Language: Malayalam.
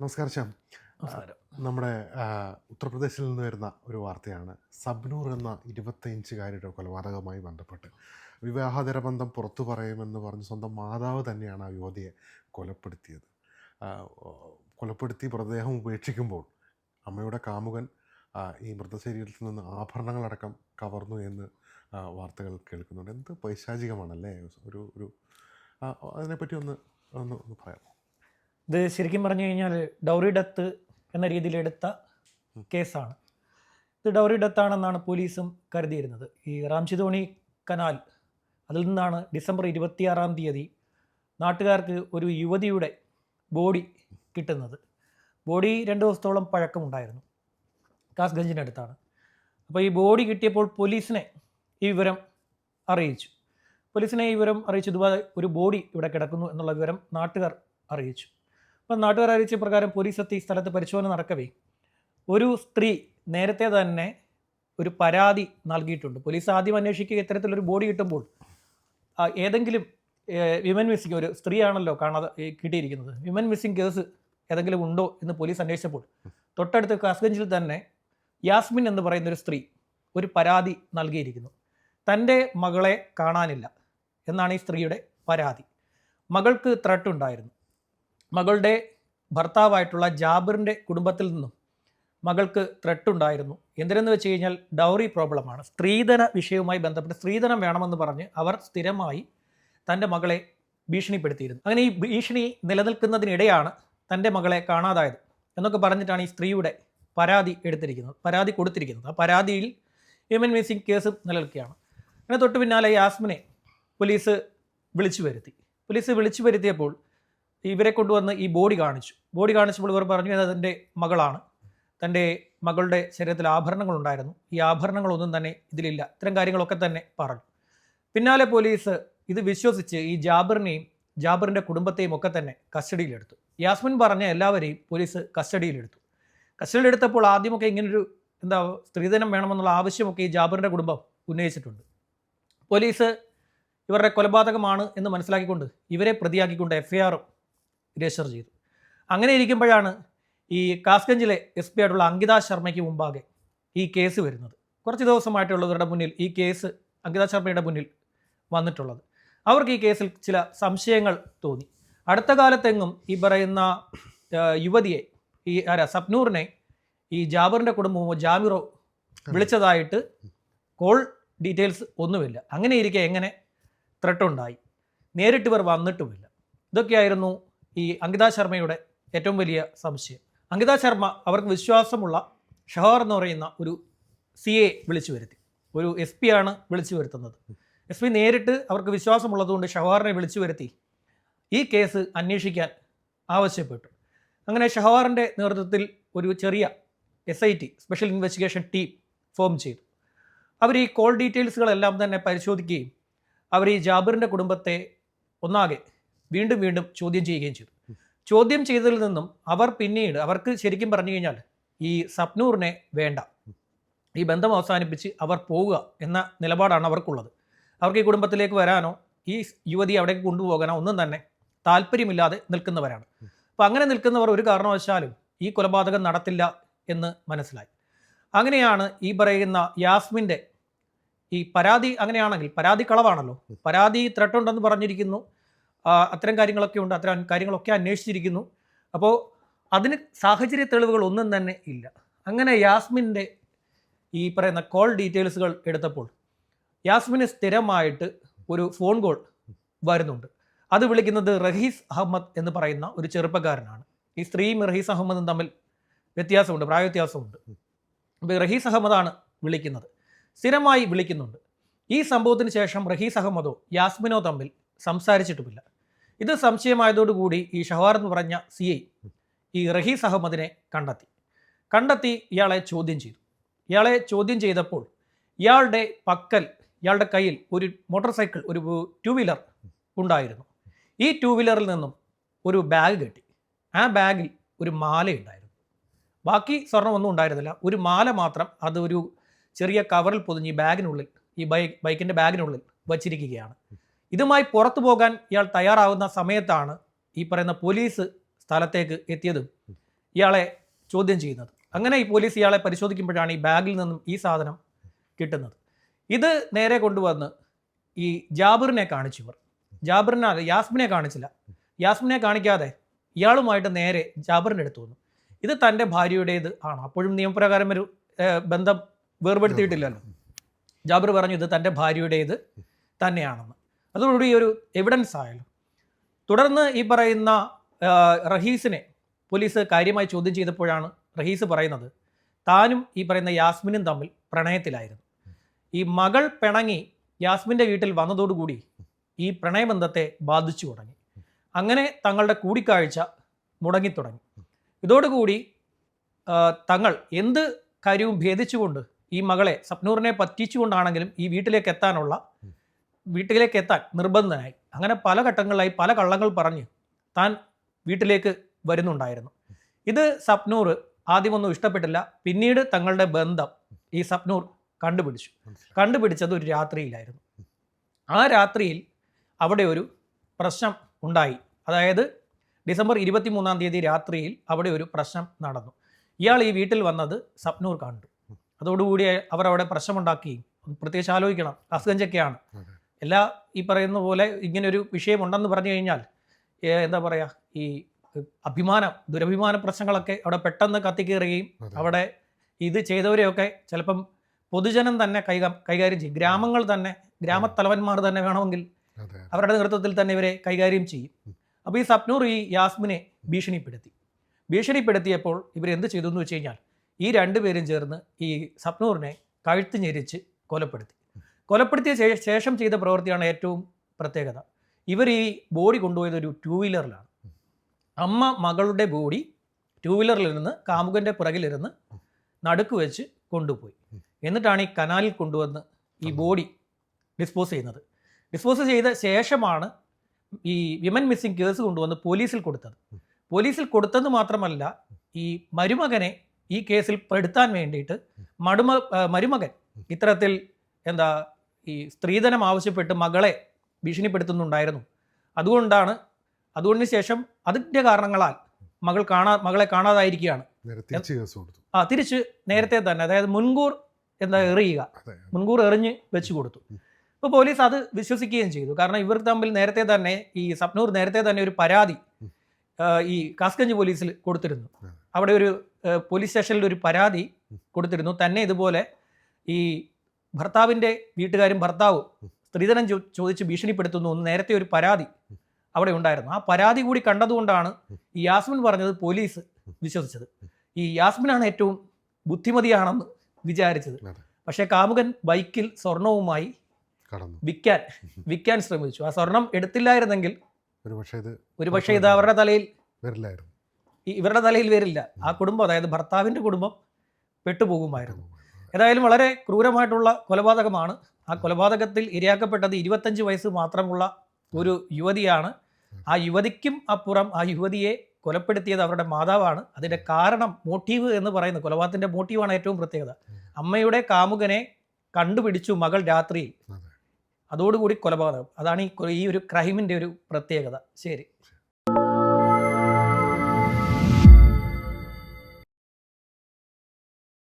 നമസ്കാരം. ശ്യാം നമ്മുടെ ഉത്തർപ്രദേശിൽ നിന്ന് വരുന്ന ഒരു വാർത്തയാണ്. സബ്നൂർ എന്ന ഇരുപത്തിയഞ്ചുകാരിയുടെ കൊലപാതകവുമായി ബന്ധപ്പെട്ട്. വിവാഹതര ബന്ധം പുറത്തു പറയുമെന്ന് പറഞ്ഞ് സ്വന്തം മാതാവ് തന്നെയാണ് ആ യുവതിയെ കൊലപ്പെടുത്തിയത്. കൊലപ്പെടുത്തി മൃതദേഹം ഉപേക്ഷിക്കുമ്പോൾ അമ്മയുടെ കാമുകൻ ഈ മൃതശരീരത്തിൽ നിന്ന് ആഭരണങ്ങളടക്കം കവർന്നു എന്ന് വാർത്തകൾ കേൾക്കുന്നുണ്ട്. എന്ത് പൈശാചികമാണല്ലേ? ഒരു ഒരു അതിനെപ്പറ്റി ഒന്ന് ഒന്ന് ഒന്ന് പറയാമോ? ഇത് ശരിക്കും പറഞ്ഞു കഴിഞ്ഞാൽ ഡൗറി ഡെത്ത് എന്ന രീതിയിൽ എടുത്ത കേസാണ്. ഇത് ഡൗറി ഡെത്ത് ആണെന്നാണ് പോലീസും കരുതിയിരുന്നത്. ഈ റാംചിതോണി കനാൽ അതിൽ നിന്നാണ് ഡിസംബർ ഇരുപത്തിയാറാം തീയതി നാട്ടുകാർക്ക് ഒരു യുവതിയുടെ ബോഡി കിട്ടുന്നത്. ബോഡി രണ്ട് ദിവസത്തോളം പഴക്കമുണ്ടായിരുന്നു. കാസ്ഗഞ്ചിനടുത്താണ് അപ്പോൾ ഈ ബോഡി കിട്ടിയപ്പോൾ പോലീസിനെ ഈ വിവരം അറിയിച്ചു. പോലീസിനെ ഈ വിവരം അറിയിച്ചു. ഇതുപോലെ ഒരു ബോഡി ഇവിടെ കിടക്കുന്നു എന്നുള്ള വിവരം നാട്ടുകാർ അറിയിച്ചു. അപ്പം നാട്ടുകാർ അറിയിച്ച പ്രകാരം പോലീസ് എത്തി സ്ഥലത്ത് പരിശോധന നടക്കവേ. ഒരു സ്ത്രീ നേരത്തെ തന്നെ ഒരു പരാതി നൽകിയിട്ടുണ്ട്. പോലീസ് ആദ്യം അന്വേഷിക്കുക ഇത്തരത്തിലൊരു ബോഡി കിട്ടുമ്പോൾ ഏതെങ്കിലും വിമൻ മിസ്സിംഗ് ഒരു സ്ത്രീയാണല്ലോ കാണാതെ കിട്ടിയിരിക്കുന്നത്. വിമൻ മിസ്സിംഗ് കേസ് ഏതെങ്കിലും ഉണ്ടോ എന്ന് പോലീസ് അന്വേഷിച്ചപ്പോൾ തൊട്ടടുത്ത് കാസ്ഗഞ്ചിൽ തന്നെ യാസ്മിൻ എന്ന് പറയുന്ന ഒരു സ്ത്രീ ഒരു പരാതി നൽകിയിരിക്കുന്നു. തന്റെ മകളെ കാണാനില്ല എന്നാണ് ഈ സ്ത്രീയുടെ പരാതി. മകൾക്ക് ത്രട്ട് ഉണ്ടായിരുന്നു മകളുടെ ഭർത്താവായിട്ടുള്ള ജാബിറിന്റെ കുടുംബത്തിൽ നിന്നും മകൾക്ക് ത്രെട്ട് ഉണ്ടായിരുന്നു. എന്തിനെന്ന് വെച്ച് കഴിഞ്ഞാൽ ഡൗറി പ്രോബ്ലമാണ് സ്ത്രീധന വിഷയവുമായി ബന്ധപ്പെട്ട് സ്ത്രീധനം വേണമെന്ന് പറഞ്ഞ് അവർ സ്ഥിരമായി തന്റെ മകളെ ഭീഷണിപ്പെടുത്തിയിരുന്നു. അങ്ങനെ ഈ ഭീഷണി നിലനിൽക്കുന്നതിനിടെയാണ് തന്റെ മകളെ കാണാതായത് എന്നൊക്കെ പറഞ്ഞിട്ടാണ് ഈ സ്ത്രീയുടെ പരാതി എടുത്തിരിക്കുന്നത് പരാതി കൊടുത്തിരിക്കുന്നത്. ആ പരാതിയിൽ ഹ്യൂമൻ മിസ്സിംഗ് കേസ് നിലനിൽക്കുകയാണ്. അങ്ങനെ തൊട്ട് പിന്നാലെ യാസ്മിനെ പോലീസ് വിളിച്ചു വരുത്തി. പോലീസ് വിളിച്ചു വരുത്തിയപ്പോൾ ഇവരെ കൊണ്ടുവന്ന് ഈ ബോഡി കാണിച്ചു. ബോഡി കാണിച്ചപ്പോൾ ഇവർ പറഞ്ഞു അത് തന്റെ മകളാണ്. തന്റെ മകളുടെ ശരീരത്തിൽ ആഭരണങ്ങളുണ്ടായിരുന്നു. ഈ ആഭരണങ്ങളൊന്നും തന്നെ ഇതിലില്ല. ഇത്തരം കാര്യങ്ങളൊക്കെ തന്നെ പറഞ്ഞു. പിന്നാലെ പോലീസ് ഇത് വിശ്വസിച്ച് ഈ ജാബിറിനെയും ജാബിറിന്റെ കുടുംബത്തെയും ഒക്കെ തന്നെ കസ്റ്റഡിയിലെടുത്തു. യാസ്മിൻ പറഞ്ഞ എല്ലാവരെയും പോലീസ് കസ്റ്റഡിയിലെടുത്തു. കസ്റ്റഡിയിലെടുത്തപ്പോൾ ആദ്യമൊക്കെ ഇങ്ങനൊരു എന്താ സ്ത്രീധനം വേണമെന്നുള്ള ആവശ്യമൊക്കെ ഈ ജാബിറിന്റെ കുടുംബം ഉന്നയിച്ചിട്ടുണ്ട്. പോലീസ് ഇവരുടെ കൊലപാതകമാണ് എന്ന് മനസ്സിലാക്കിക്കൊണ്ട് ഇവരെ പ്രതിയാക്കിക്കൊണ്ട് എഫ് ഐ ആറും രജിസ്റ്റർ ചെയ്തു. അങ്ങനെ ഇരിക്കുമ്പോഴാണ് ഈ കാസ്ഗഞ്ചിലെ എസ് പി ആയിട്ടുള്ള അങ്കിത ശർമ്മയ്ക്ക് മുമ്പാകെ ഈ കേസ് വരുന്നത്. കുറച്ച് ദിവസമായിട്ടുള്ളവരുടെ മുന്നിൽ ഈ കേസ് അങ്കിത ശർമ്മയുടെ മുന്നിൽ വന്നിട്ടുള്ളത്. അവർക്ക് ഈ കേസിൽ ചില സംശയങ്ങൾ തോന്നി. അടുത്ത കാലത്തെങ്ങും ഈ പറയുന്ന യുവതിയെ ഈ ആരാ സപ്നൂറിനെ ഈ ജാബറിന്റെ കുടുംബമോ ജാമിറോ വിളിച്ചതായിട്ട് കോൾ ഡീറ്റെയിൽസ് ഒന്നുമില്ല. അങ്ങനെ ഇരിക്കെ എങ്ങനെ ത്രട്ടുണ്ടായി? നേരിട്ട് ഇവർ വന്നിട്ടുമില്ല. ഇതൊക്കെയായിരുന്നു ഈ അങ്കിത ശർമ്മയുടെ ഏറ്റവും വലിയ സംശയം. അങ്കിത ശർമ്മ അവർക്ക് വിശ്വാസമുള്ള ഷഹർ എന്ന് പറയുന്ന ഒരു സി എ വിളിച്ചു വരുത്തി. ഒരു എസ് പി ആണ് വിളിച്ചു വരുത്തുന്നത്. എസ് പി നേരിട്ട് അവർക്ക് വിശ്വാസമുള്ളതുകൊണ്ട് ഷഹവാറിനെ വിളിച്ചു വരുത്തി ഈ കേസ് അന്വേഷിക്കാൻ ആവശ്യപ്പെട്ടു. അങ്ങനെ ഷഹവാറിന്റെ നേതൃത്വത്തിൽ ഒരു ചെറിയ S I T special investigation team form ചെയ്തു. അവർ ഈ കോൾ ഡീറ്റെയിൽസുകളെല്ലാം തന്നെ പരിശോധിക്കുകയും അവർ ഈ ജാബിറിന്റെ കുടുംബത്തെ ഒന്നാകെ വീണ്ടും വീണ്ടും ചോദ്യം ചെയ്യുകയും ചെയ്തു. ചോദ്യം ചെയ്തതിൽ നിന്നും അവർ പിന്നീട് അവർക്ക് ശരിക്കും പറഞ്ഞു കഴിഞ്ഞാൽ ഈ സപ്നൂറിനെ വേണ്ട. ഈ ബന്ധം അവസാനിപ്പിച്ച് അവർ പോവുക എന്ന നിലപാടാണ് അവർക്കുള്ളത്. അവർക്ക് ഈ കുടുംബത്തിലേക്ക് വരാനോ ഈ യുവതി അവിടേക്ക് കൊണ്ടുപോകാനോ ഒന്നും തന്നെ താല്പര്യമില്ലാതെ നിൽക്കുന്നവരാണ്. അപ്പോൾ അങ്ങനെ നിൽക്കുന്നവർ ഒരു കാരണവശാലും ഈ കൊലപാതകം നടത്തില്ല എന്ന് മനസ്സിലായി. അങ്ങനെയാണ് ഈ പറയുന്ന യാസ്മിന്റെ ഈ പരാതി അങ്ങനെയാണെങ്കിൽ പരാതി കളവാണല്ലോ. പരാതി ത്രട്ടുണ്ടെന്ന് പറഞ്ഞിരിക്കുന്നു. അത്തരം കാര്യങ്ങളൊക്കെ ഉണ്ട് അത്തരം കാര്യങ്ങളൊക്കെ അന്വേഷിച്ചിരിക്കുന്നു. അപ്പോൾ അതിന് സാഹചര്യ തെളിവുകൾ ഒന്നും തന്നെ ഇല്ല. അങ്ങനെ യാസ്മിന്റെ ഈ പറയുന്ന കോൾ ഡീറ്റെയിൽസുകൾ എടുത്തപ്പോൾ യാസ്മിന് സ്ഥിരമായിട്ട് ഒരു ഫോൺ കോൾ വരുന്നുണ്ട്. അത് വിളിക്കുന്നത് റഹീസ് അഹമ്മദ് എന്ന് പറയുന്ന ഒരു ചെറുപ്പക്കാരനാണ്. ഈ സ്ത്രീയും റഹീസ് അഹമ്മദും തമ്മിൽ വ്യത്യാസമുണ്ട് പ്രായവ്യത്യാസമുണ്ട്. അപ്പോൾ റഹീസ് അഹമ്മദാണ് വിളിക്കുന്നത്. സ്ഥിരമായി വിളിക്കുന്നുണ്ട്. ഈ സംഭവത്തിന് ശേഷം റഹീസ് അഹമ്മദോ യാസ്മിനോ തമ്മിൽ സംസാരിച്ചിട്ടുമില്ല. ഇത് സംശയമായതോടുകൂടി ഈ ഷഹവാർ എന്ന് പറഞ്ഞ സി ഐ ഈ റഹീസ് അഹമ്മദിനെ കണ്ടെത്തി. കണ്ടെത്തി ഇയാളെ ചോദ്യം ചെയ്തു. ഇയാളെ ചോദ്യം ചെയ്തപ്പോൾ ഇയാളുടെ പക്കൽ ഇയാളുടെ കയ്യിൽ ഒരു മോട്ടോർ സൈക്കിൾ ഒരു ടു വീലർ ഉണ്ടായിരുന്നു. ഈ ടു വീലറിൽ നിന്നും ഒരു ബാഗ് കെട്ടി. ആ ബാഗിൽ ഒരു മാല ഉണ്ടായിരുന്നു ബാക്കി സ്വർണമൊന്നും ഉണ്ടായിരുന്നില്ല. ഒരു മാല മാത്രം അത് ഒരു ചെറിയ കവറിൽ പൊതിഞ്ഞ് ഈ ബാഗിനുള്ളിൽ ഈ ബൈക്ക് ബൈക്കിന്റെ ബാഗിനുള്ളിൽ വച്ചിരിക്കുകയാണ്. ഇതുമായി പുറത്തു പോകാൻ ഇയാൾ തയ്യാറാവുന്ന സമയത്താണ് ഈ പറയുന്ന പോലീസ് സ്ഥലത്തേക്ക് എത്തിയതും ഇയാളെ ചോദ്യം ചെയ്യുന്നത്. അങ്ങനെ ഈ പോലീസ് ഇയാളെ പരിശോധിക്കുമ്പോഴാണ് ഈ ബാഗിൽ നിന്നും ഈ സാധനം കിട്ടുന്നത്. ഇത് നേരെ കൊണ്ടുവന്ന് ഈ ജാബിറിനെ കാണിച്ചു ഇവർ ജാബിറിനെ യാസ്മിനെ കാണിച്ചില്ല. യാസ്മിനെ കാണിക്കാതെ ഇയാളുമായിട്ട് നേരെ ജാബിറിന്റെ അടുത്ത് വന്നു. ഇത് തന്റെ ഭാര്യയുടേത് ആണ്. അപ്പോഴും നിയമപ്രകാരം ഒരു ബന്ധം വേർപെടുത്തിയിട്ടില്ലല്ലോ. ജാബിർ പറഞ്ഞു ഇത് തന്റെ ഭാര്യയുടേത് തന്നെയാണെന്ന്. അതോടുകൂടി ഒരു എവിഡൻസ് ആയല്ലോ തുടർന്ന് ഈ പറയുന്ന റഹീസിനെ പോലീസ് കാര്യമായി ചോദ്യം ചെയ്തപ്പോഴാണ് റഹീസ് പറയുന്നത് താനും ഈ പറയുന്ന യാസ്മിനും തമ്മിൽ പ്രണയത്തിലായിരുന്നു. ഈ മകൾ പിണങ്ങി യാസ്മിന്റെ വീട്ടിൽ വന്നതോടുകൂടി ഈ പ്രണയബന്ധത്തെ ബാധിച്ചു തുടങ്ങി. അങ്ങനെ തങ്ങളുടെ കൂടിക്കാഴ്ച മുടങ്ങിത്തുടങ്ങി. ഇതോടുകൂടി തങ്ങൾ എന്ത് കാര്യവും ഭേദിച്ചുകൊണ്ട് ഈ മകളെ സപ്നൂറിനെ പറ്റിച്ചുകൊണ്ടാണെങ്കിലും ഈ വീട്ടിലേക്ക് എത്താനുള്ള വീട്ടിലേക്ക് എത്താൻ നിർബന്ധനായി. അങ്ങനെ പല ഘട്ടങ്ങളിലായി പല കള്ളങ്ങൾ പറഞ്ഞ് താൻ വീട്ടിലേക്ക് വരുന്നുണ്ടായിരുന്നു. ഇത് സപ്നൂർ ആദ്യമൊന്നും ഇഷ്ടപ്പെട്ടില്ല. പിന്നീട് തങ്ങളുടെ ബന്ധം ഈ സപ്നൂർ കണ്ടുപിടിച്ചു. കണ്ടുപിടിച്ചത് ഒരു രാത്രിയിലായിരുന്നു. ആ രാത്രിയിൽ അവിടെ ഒരു പ്രശ്നം ഉണ്ടായി. അതായത് ഡിസംബർ ഇരുപത്തി മൂന്നാം തീയതി രാത്രിയിൽ അവിടെ ഒരു പ്രശ്നം നടന്നു. ഇയാൾ ഈ വീട്ടിൽ വന്നത് സപ്നൂർ കണ്ടു. അതോടുകൂടി അവർ അവിടെ പ്രശ്നമുണ്ടാക്കുകയും പ്രത്യേകിച്ച് ആലോചിക്കണം. അസ്ഗഞ്ചൊക്കെയാണ്. എല്ലാ ഈ പറയുന്ന പോലെ ഇങ്ങനൊരു വിഷയമുണ്ടെന്ന് പറഞ്ഞു കഴിഞ്ഞാൽ എന്താ പറയുക ഈ അഭിമാനം ദുരഭിമാന പ്രശ്നങ്ങളൊക്കെ അവിടെ പെട്ടെന്ന് കത്തിക്കേറുകയും. അവിടെ ഇത് ചെയ്തവരെയൊക്കെ ചിലപ്പം പൊതുജനം തന്നെ കൈകാ കൈകാര്യം ചെയ്യും. ഗ്രാമങ്ങൾ തന്നെ ഗ്രാമത്തലവന്മാർ തന്നെ വേണമെങ്കിൽ അവരുടെ നേതൃത്വത്തിൽ തന്നെ ഇവരെ കൈകാര്യം ചെയ്യും. അപ്പോൾ ഈ സപ്നൂർ ഈ യാസ്മിനെ ഭീഷണിപ്പെടുത്തി. ഭീഷണിപ്പെടുത്തിയപ്പോൾ ഇവരെന്ത് ചെയ്തു എന്ന് വെച്ച് കഴിഞ്ഞാൽ ഈ രണ്ടുപേരും ചേർന്ന് ഈ സപ്നൂറിനെ കഴുത്ത് ഞെരിച്ച് കൊലപ്പെടുത്തി. കൊലപ്പെടുത്തിയ ശേഷം ചെയ്ത പ്രവൃത്തിയാണ് ഏറ്റവും പ്രത്യേകത. ഇവർ ഈ ബോഡി കൊണ്ടുപോയത് ഒരു ടൂ വീലറിലാണ് അമ്മ മകളുടെ ബോഡി ടൂ വീലറിലിരുന്ന് കാമുകന്റെ പുറകിലിരുന്ന് നടുക്ക് വെച്ച് കൊണ്ടുപോയി. എന്നിട്ടാണ് ഈ കനാലിൽ കൊണ്ടുവന്ന് ഈ ബോഡി ഡിസ്പോസ് ചെയ്യുന്നത്. ഡിസ്പോസ് ചെയ്ത ശേഷമാണ് ഈ വിമൻ മിസ്സിംഗ് കേസ് കൊണ്ടുവന്ന് പോലീസിൽ കൊടുത്തത്. പോലീസിൽ കൊടുത്തത് മാത്രമല്ല ഈ മരുമകനെ ഈ കേസിൽ പെടുത്താൻ വേണ്ടിയിട്ട് മടുമ മരുമകൻ ഇത്തരത്തിൽ എന്താ ഈ സ്ത്രീധനം ആവശ്യപ്പെട്ട് മകളെ ഭീഷണിപ്പെടുത്തുന്നുണ്ടായിരുന്നു. അതുകൊണ്ടാണ് അതുകൊണ്ടിന് ശേഷം അതിന്റെ കാരണങ്ങളാൽ മകൾ കാണാ മകളെ കാണാതായിരിക്കുകയാണ്. ആ തിരിച്ച് നേരത്തെ തന്നെ അതായത് മുൻകൂർ എന്താ എറിയുക. മുൻകൂർ എറിഞ്ഞ് വെച്ച് കൊടുത്തു. അപ്പോൾ പോലീസ് അത് വിശ്വസിക്കുകയും ചെയ്തു. കാരണം ഇവർ തമ്മിൽ നേരത്തെ തന്നെ ഈ സപ്നൂർ നേരത്തെ തന്നെ ഒരു പരാതി ഈ കാസ്ഗഞ്ച് പോലീസിൽ കൊടുത്തിരുന്നു. അവിടെ ഒരു പോലീസ് സ്റ്റേഷനിൽ ഒരു പരാതി കൊടുത്തിരുന്നു. തന്നെ ഇതുപോലെ ഈ ഭർത്താവിന്റെ വീട്ടുകാരും ഭർത്താവും സ്ത്രീധനം ചോ- ചോദിച്ച് ഭീഷണിപ്പെടുത്തുന്നു എന്ന് നേരത്തെ ഒരു പരാതി അവിടെ ഉണ്ടായിരുന്നു. ആ പരാതി കൂടി കണ്ടതുകൊണ്ടാണ് ഈ യാസ്മിൻ പറഞ്ഞത് പോലീസ് വിശ്വസിച്ചത്. ഈ യാസ്മിനാണ് ഏറ്റവും ബുദ്ധിമതിയാണെന്ന് വിചാരിച്ചത്. പക്ഷേ കാമുകൻ ബൈക്കിൽ സ്വർണവുമായി വിൽക്കാൻ വിൽക്കാൻ ശ്രമിച്ചു. ആ സ്വർണം എടുത്തില്ലായിരുന്നെങ്കിൽ ഒരു പക്ഷേ ഇത് അവരുടെ തലയിൽ വരില്ലായിരുന്നു. ഇവരുടെ തലയിൽ വരില്ല. ആ കുടുംബം അതായത് ഭർത്താവിന്റെ കുടുംബം പെട്ടുപോകുമായിരുന്നു. ഏതായാലും വളരെ ക്രൂരമായിട്ടുള്ള കൊലപാതകമാണ്. ആ കൊലപാതകത്തിൽ ഇരയാക്കപ്പെട്ടത് ഇരുപത്തഞ്ച് വയസ്സ് മാത്രമുള്ള ഒരു യുവതിയാണ്. ആ യുവതിക്കും അപ്പുറം ആ യുവതിയെ കൊലപ്പെടുത്തിയത് അവരുടെ മാതാവാണ്. അതിന്റെ കാരണം മോട്ടീവ് എന്ന് പറയുന്നത് കൊലപാതകത്തിന്റെ മോട്ടീവാണ് ഏറ്റവും പ്രത്യേകത. അമ്മയുടെ കാമുകനെ കണ്ടുപിടിച്ചു മകൾ രാത്രിയിൽ. അതെ. അതോടുകൂടി കൊലപാതകം. അതാണ് ഈ ഈ ഒരു ക്രൈമിന്റെ ഒരു പ്രത്യേകത. ശരി.